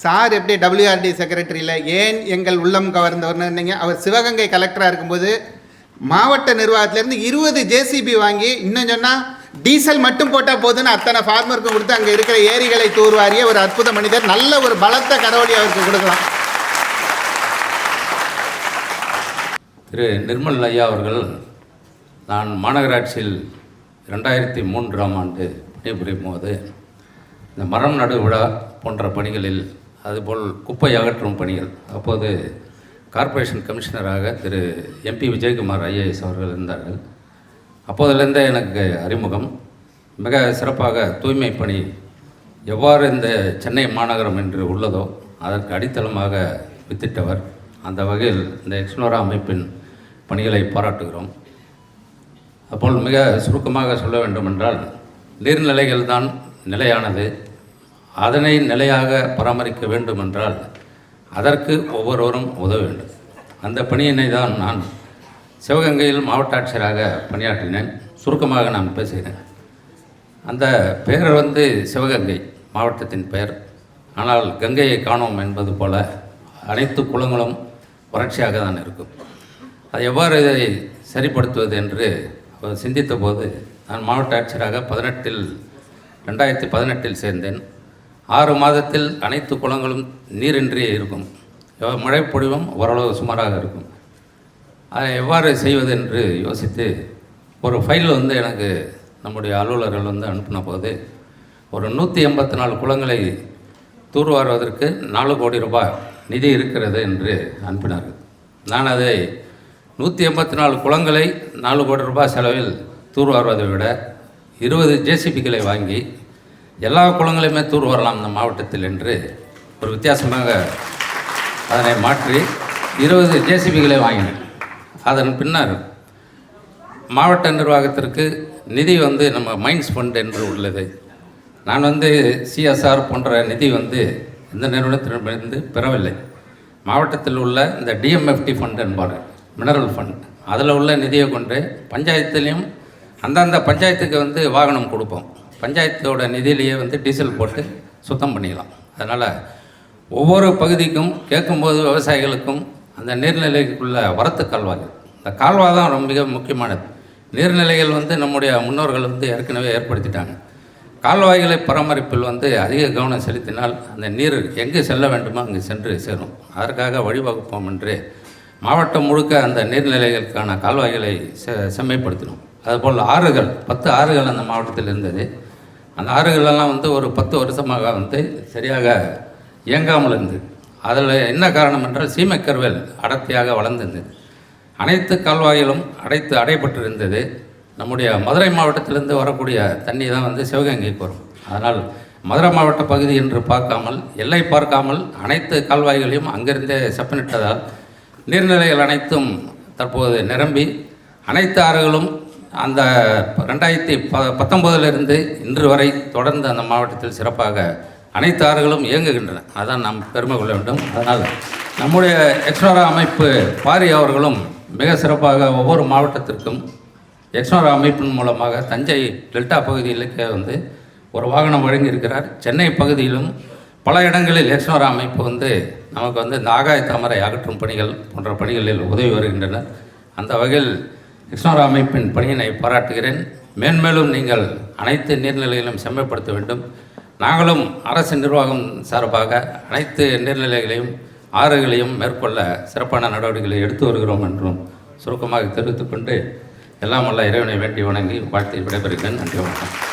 Sir எப்படி டபிள்யூஆர்டி செக்ரட்டரியில் ஏன் எங்கள் உள்ளம் கவர்ந்தவர்னு அவர் சிவகங்கை கலெக்டராக இருக்கும்போது மாவட்ட நிர்வாகத்திலேருந்து இருபது ஜேசிபி வாங்கி இன்னும் சொன்னால் டீசல் மட்டும் போட்டால் போதுன்னு அத்தனை ஃபார்மருக்கு கொடுத்து அங்கே இருக்கிற ஏரிகளை தூர்வாரிய ஒரு அற்புத மனிதர் நல்ல ஒரு பலத்த கரவழி அவருக்கு கொடுக்கலாம். திரு நிர்மல் ஐயா அவர்கள் நான் மாநகராட்சியில் ரெண்டாயிரத்தி மூன்றாம் ஆண்டு பணிபுரியும் போது இந்த மரம் நடு விழா போன்ற பணிகளில் அதுபோல் குப்பை அகற்றும் பணிகள். அப்போது கார்ப்பரேஷன் கமிஷனராக திரு எம்பி விஜயகுமார் ஐஏஎஸ் அவர்கள் இருந்தார்கள். அப்போதிலிருந்தே எனக்கு அறிமுகம். மிக சிறப்பாக தூய்மை பணி எவ்வாறு இந்த சென்னை மாநகரம் என்று உள்ளதோ அதற்கு அடித்தளமாக வித்திட்டவர். அந்த வகையில் இந்த எக்ஸ்னோரா அமைப்பின் பணிகளை பாராட்டுகிறோம். அப்போது மிக சுருக்கமாக சொல்ல வேண்டுமென்றால் நீர்நிலைகள் தான் நிலையானது. அதனை நிலையாக பராமரிக்க வேண்டுமென்றால் அதற்கு ஒவ்வொருவரும் உதவ வேண்டும். அந்த பணியினை தான் நான் சிவகங்கையில் மாவட்ட ஆட்சியராக பணியாற்றினேன். சுருக்கமாக நான் பேசுகிறேன். அந்த பெயர் வந்து சிவகங்கை மாவட்டத்தின் பெயர். ஆனால் கங்கையை காணோம் என்பது போல அனைத்து குளங்களும் வறட்சியாக தான் இருக்கும். அது எவ்வாறு இதை சரிப்படுத்துவது என்று அவர் சிந்தித்த போது நான் மாவட்ட ஆட்சியராக பதினெட்டில் ரெண்டாயிரத்தி பதினெட்டில் சேர்ந்தேன். ஆறு மாதத்தில் அனைத்து குளங்களும் நீரின்றி இருக்கும். மழை பொழிவும் ஓரளவு சுமாராக இருக்கும். அதை எவ்வாறு செய்வது என்று யோசித்து ஒரு ஃபைல் வந்து எனக்கு நம்முடைய அலுவலர்கள் வந்து அனுப்பின போது ஒரு நூற்றி எண்பத்தி நாலு குளங்களை தூர்வாருவதற்கு நாலு கோடி ரூபாய் நிதி இருக்கிறது என்று அனுப்பினார்கள். நான் அதை நூற்றி எண்பத்தி நாலு குளங்களை நாலு கோடி ரூபாய் செலவில் தூர்வாருவதை விட இருபது ஜேசிபிகளை வாங்கி எல்லா குளங்களையுமே தூர்வாரலாம் இந்த மாவட்டத்தில் என்று ஒரு வித்தியாசமாக அதனை மாற்றி இருபது ஜேசிபிகளை வாங்கினேன். அதன் பின்னர் மாவட்ட நிர்வாகத்திற்கு நிதி வந்து நம்ம மைன்ஸ் ஃபண்ட் என்று உள்ளது. நான் வந்து சிஎஸ்ஆர் போன்ற நிதி வந்து இந்த நிறுவனத்திடமிருந்து பெறவில்லை. மாவட்டத்தில் உள்ள இந்த டிஎம்எஃப்டி ஃபண்ட் என்பார் மினரல் ஃபண்ட் அதில் உள்ள நிதியை கொண்டு பஞ்சாயத்துலேயும் அந்தந்த பஞ்சாயத்துக்கு வந்து வாகனம் கொடுப்போம். பஞ்சாயத்தோட நிதியிலேயே வந்து டீசல் போட்டு சுத்தம் பண்ணிக்கலாம் அதனால் ஒவ்வொரு பகுதிக்கும் கேட்கும்போது விவசாயிகளுக்கும் அந்த நீர்நிலைக்குள்ள வரத்து கால்வாய். இந்த கால்வாய் தான் ரொம்ப மிக முக்கியமானது. நீர்நிலைகள் வந்து நம்முடைய முன்னோர்கள் வந்து ஏற்கனவே ஏற்படுத்திட்டாங்க. கால்வாய்களை பராமரிப்பில் வந்து அதிக கவனம் செலுத்தினால் அந்த நீர் எங்கே செல்ல வேண்டுமோ அங்கே சென்று சேரும். அதற்காக வழிவகுப்போம் என்று மாவட்டம் முழுக்க அந்த நீர்நிலைகளுக்கான கால்வாய்களை செ செம்மைப்படுத்தினோம். அதுபோல் ஆறுகள் பத்து ஆறுகள் அந்த மாவட்டத்தில் இருந்தது. அந்த ஆறுகளெல்லாம் வந்து ஒரு பத்து வருஷமாக வந்து சரியாக இயங்காமல் இருந்தது அதில் என்ன காரணம் என்றால் சீமைக்கருவேல் அடர்த்தியாக வளர்ந்திருந்தது. அனைத்து கால்வாயிலும் அடைத்து அடைபட்டிருந்தது. நம்முடைய மதுரை மாவட்டத்திலிருந்து வரக்கூடிய தண்ணி தான் வந்து சிவகங்கைக்கு வரும் அதனால் மதுரை மாவட்ட பகுதி என்று பார்க்காமல் எல்லை பார்க்காமல் அனைத்து கால்வாய்களையும் அங்கிருந்தே செப்பனிட்டதால் நீர்நிலைகள் அனைத்தும் தற்போது நிரம்பி அனைத்து ஆறுகளும் அந்த ரெண்டாயிரத்தி ப பத்தொம்போதிலிருந்து இன்று வரை தொடர்ந்து அந்த மாவட்டத்தில் சிறப்பாக அனைத்து ஆறுகளும் இயங்குகின்றன. அதான் நாம் பெருமை கொள்ள வேண்டும். அதனால் நம்முடைய எக்ஸ்னோரா அமைப்பு பாரி அவர்களும் மிக சிறப்பாக ஒவ்வொரு மாவட்டத்திற்கும் எக்ஸ்னோரா அமைப்பின் மூலமாக தஞ்சை டெல்டா பகுதிகளுக்கு வந்து ஒரு வாகனம் வழங்கியிருக்கிறார். சென்னை பகுதியிலும் பல இடங்களில் எக்ஸ்னோரா அமைப்பு வந்து நமக்கு வந்து இந்த ஆகாய தாமரை அகற்றும் பணிகள் போன்ற பணிகளில் உதவி வருகின்றனர். அந்த வகையில் எக்ஸ்னோரா அமைப்பின் பணியினை பாராட்டுகிறேன். மேன்மேலும் நீங்கள் அனைத்து நீர்நிலைகளையும் செம்மைப்படுத்த வேண்டும். நாங்களும் அரசு நிர்வாகம் சார்பாக அனைத்து நீர்நிலைகளையும் ஆறுகளையும் மேற்கொள்ள சிறப்பான நடவடிக்கைகளை எடுத்து வருகிறோம் என்றும் சுருக்கமாக தெரிவித்துக்கொண்டு எல்லாம் வல்ல இறைவனை வேண்டி வணங்கி வாழ்த்தி விடைபெறுகிறேன். நன்றி வணக்கம்.